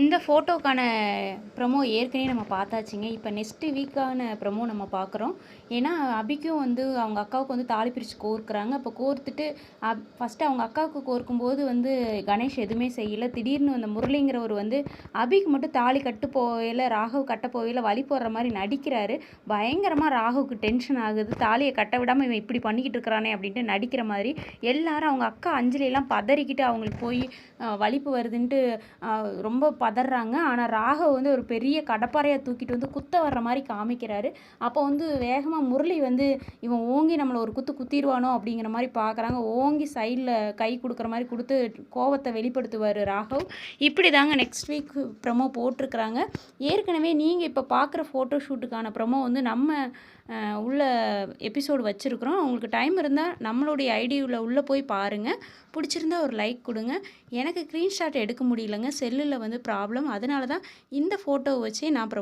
இந்த ஃபோட்டோக்கான ப்ரமோ ஏற்கனவே நம்ம பார்த்தாச்சுங்க. இப்போ நெக்ஸ்ட் வீக்கான ப்ரமோ நம்ம பார்க்குறோம். ஏன்னா அபிக்கும் வந்து அவங்க அக்காவுக்கு வந்து தாலி பிரித்து கோர்க்குறாங்க. அப்போ கோர்த்துட்டு அப் ஃபஸ்ட்டு அவங்க அக்காவுக்கு கோர்க்கும்போது வந்து கணேஷ் எதுவுமே செய்யலை. திடீர்னு அந்த முரளிங்கிறவர் வந்து அபிக்கு மட்டும் தாலி கட்டு போவையில் ராகவ் கட்ட போவையில் வழி போடுற மாதிரி நடிக்கிறாரு. பயங்கரமாக ராகுவுக்கு டென்ஷன் ஆகுது. தாலியை கட்ட விடாமல் இவன் இப்படி பண்ணிக்கிட்டு இருக்கிறானே அப்படின்ட்டு நடிக்கிற மாதிரி எல்லாரும் அவங்க அக்கா அஞ்சலியெல்லாம் பதறிக்கிட்டு அவங்களுக்கு போய் வலிப்பு வருதுன்ட்டு ரொம்ப பதறாங்க. ஆனால் ராகவ் வந்து ஒரு பெரிய கடப்பாறையை தூக்கிட்டு வந்து குத்த வர்ற மாதிரி காமிக்கிறாரு. அப்போ வந்து வேகமாக முரளி வந்து இவன் ஓங்கி நம்மளை ஒரு குத்து குத்திடுவானோ? அப்படிங்கிற மாதிரி பார்க்குறாங்க ஓங்கி சைடில் கை கொடுக்குற மாதிரி கொடுத்து கோவத்தை வெளிப்படுத்துவார் ராகவ். இப்படி தாங்க நெக்ஸ்ட் வீக் ப்ரமோ போட்டிருக்கிறாங்க. ஏற்கனவே நீங்கள் இப்போ பார்க்குற ஃபோட்டோ ஷூட்டுக்கான ப்ரமோ வந்து நம்ம உள்ள எபிசோடு வச்சுருக்குறோம். உங்களுக்கு டைம் இருந்தால் நம்மளுடைய ஐடியில் உள்ளே போய் பாருங்கள் பிடிச்சிருந்தா ஒரு லைக் கொடுங்க. எனக்கு ஸ்க்ரீன்ஷாட் எடுக்க முடியலங்க. செல்லில் வந்து ப்ராப்ளம் அதனால தான் இந்த ஃபோட்டோவை வச்சே நான் ப்ரமோ